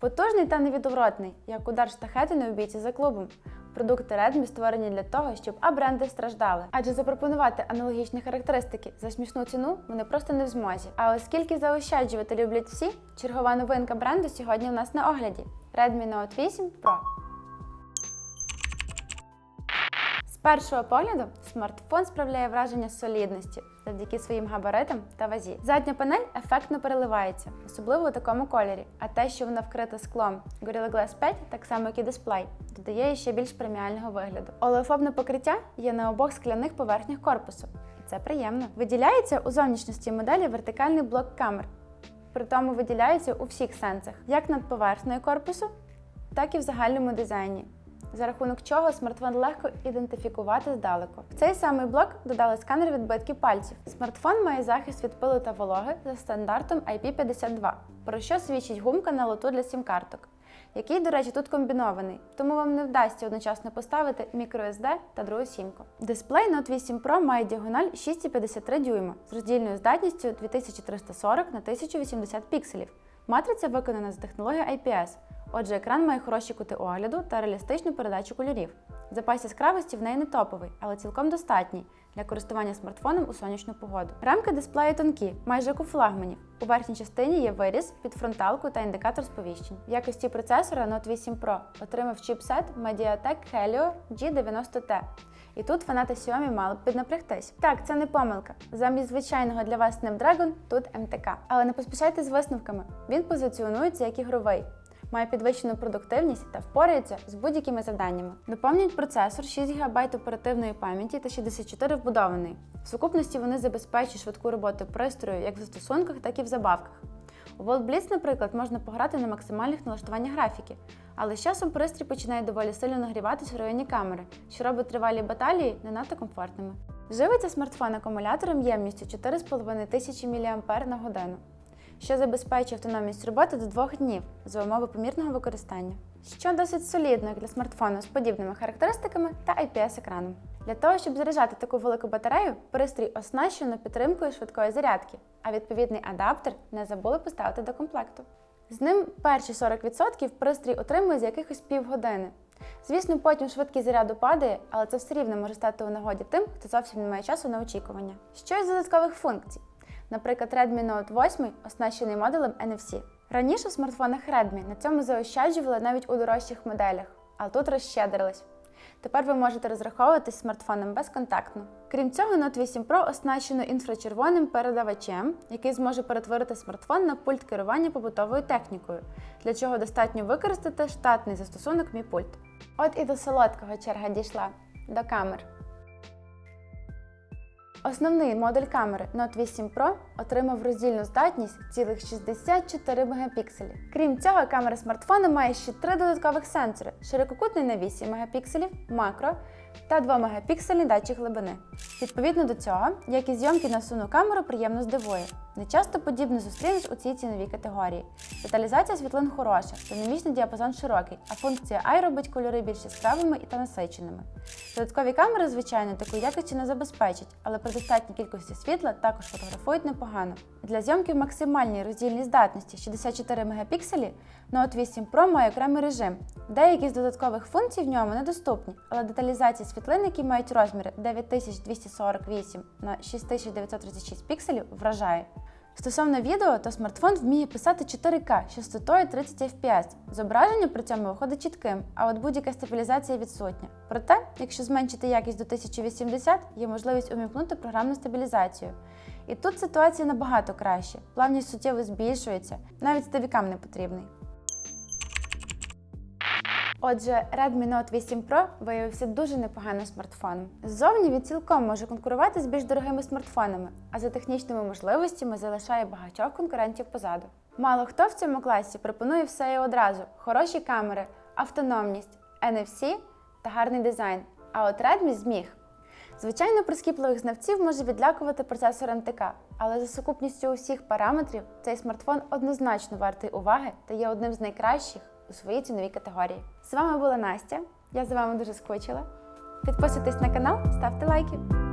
Потужний та невідворотний, як удар штахети у бійці за клубом. Продукти Redmi створені для того, щоб А-бренди страждали. Адже запропонувати аналогічні характеристики за смішну ціну вони просто не в змозі. А оскільки заощаджувати люблять всі, чергова новинка бренду сьогодні у нас на огляді Redmi Note 8 Pro. Першого погляду смартфон справляє враження солідності завдяки своїм габаритам та вазі. Задня панель ефектно переливається, особливо у такому кольорі. А те, що вона вкрита склом Gorilla Glass 5, так само як і дисплей, додає ще більш преміального вигляду. Олеофобне покриття є на обох скляних поверхнях корпусу, і це приємно. Виділяється у зовнішності моделі вертикальний блок камер. При тому виділяється у всіх сенсах, як над поверхнею корпусу, так і в загальному дизайні за рахунок чого смартфон легко ідентифікувати здалеку. В цей самий блок додали сканер відбитків пальців. Смартфон має захист від пилу та вологи за стандартом IP52, про що свідчить гумка на лоту для сім-карток, який, до речі, тут комбінований, тому вам не вдасться одночасно поставити microSD та другу сімку. Дисплей Note 8 Pro має діагональ 6,53 дюйма з роздільною здатністю 2340 на 1080 пікселів. Матриця виконана з технологією IPS, Отже, екран має хороші кути огляду та реалістичну передачу кольорів. Запас яскравості в неї не топовий, але цілком достатній для користування смартфоном у сонячну погоду. Рамки дисплею тонкі, майже як у флагманів. У верхній частині є виріз під фронталку та індикатор сповіщень. В якості процесора Note 8 Pro отримав чіпсет Mediatek Helio G90T. І тут фанати Xiaomi мали б піднапрягтись. Так, це не помилка. Замість звичайного для вас Snapdragon тут МТК. Але не поспішайте з висновками. Він позиціонується як ігровий має підвищену продуктивність та впорається з будь-якими завданнями. Доповнюють процесор 6 ГБ оперативної пам'яті та 64 вбудованої. В сукупності вони забезпечують швидку роботу пристрою як в застосунках, так і в забавках. У Volt Blitz, наприклад, можна пограти на максимальних налаштуваннях графіки, але з часом пристрій починає доволі сильно нагріватись в районі камери, що робить тривалі баталії не надто комфортними. Живиться смартфон акумулятором ємністю 4500 мАч на годину що забезпечує автономність роботи до двох днів за умови помірного використання, що досить солідно для смартфону з подібними характеристиками та IPS-екраном. Для того, щоб заряджати таку велику батарею, пристрій оснащено підтримкою швидкої зарядки, а відповідний адаптер не забули поставити до комплекту. З ним перші 40% пристрій отримує за якихось півгодини. Звісно, потім швидкість заряду падає, але це все рівно може стати у нагоді тим, хто зовсім не має часу на очікування. Що із додаткових функцій? Наприклад, Redmi Note 8 оснащений модулем NFC. Раніше в смартфонах Redmi на цьому заощаджували навіть у дорожчих моделях, а тут розщедрились. Тепер ви можете розраховуватись смартфоном безконтактно. Крім цього, Note 8 Pro оснащено інфрачервоним передавачем, який зможе перетворити смартфон на пульт керування побутовою технікою, для чого достатньо використати штатний застосунок Мій пульт. От і до солодкого черга дійшла до камер. Основний модуль камери Note 8 Pro отримав роздільну здатність цілих 64 мегапікселі. Крім цього, камера смартфона має ще три додаткових сенсори: ширококутний на 8 мегапікселів, макро та 2 мегапіксельний датчик глибини. Відповідно до цього, як і зйомки на сумну камеру приємно здивує. Не часто подібне зустрінеш у цій ціновій категорії. Деталізація світлин хороша, динамічний діапазон широкий, а функція AI робить кольори більш яскравими та насиченими. Додаткові камери, звичайно, такої якості не забезпечать, але при достатній кількості світла також фотографують непогано. Для зйомки в максимальній роздільній здатності 64 мегапікселі Note 8 Pro має окремий режим. Деякі з додаткових функцій в ньому недоступні, але деталізація світлин, які мають розміри 9248 на 6936 пікселів, вражає. Стосовно відео, то смартфон вміє писати 4К з частотою 30 FPS. Зображення при цьому виходить чітким, а от будь-яка стабілізація відсутня. Проте, якщо зменшити якість до 1080, є можливість увімкнути програмну стабілізацію. І тут ситуація набагато краще. Плавність суттєво збільшується, навіть стовікам не потрібний. Отже, Redmi Note 8 Pro виявився дуже непоганим смартфоном. Ззовні він цілком може конкурувати з більш дорогими смартфонами, а за технічними можливостями залишає багатьох конкурентів позаду. Мало хто в цьому класі пропонує все і одразу: хороші камери, автономність, NFC та гарний дизайн. А от Redmi зміг. Звичайно, прискіпливих знавців може відлякувати процесор МТК, але за сукупністю усіх параметрів цей смартфон однозначно вартий уваги та є одним з найкращих у своїй ціновій категорії. З вами була Настя. Я за вами дуже скучила. Підписуйтесь на канал, ставте лайки.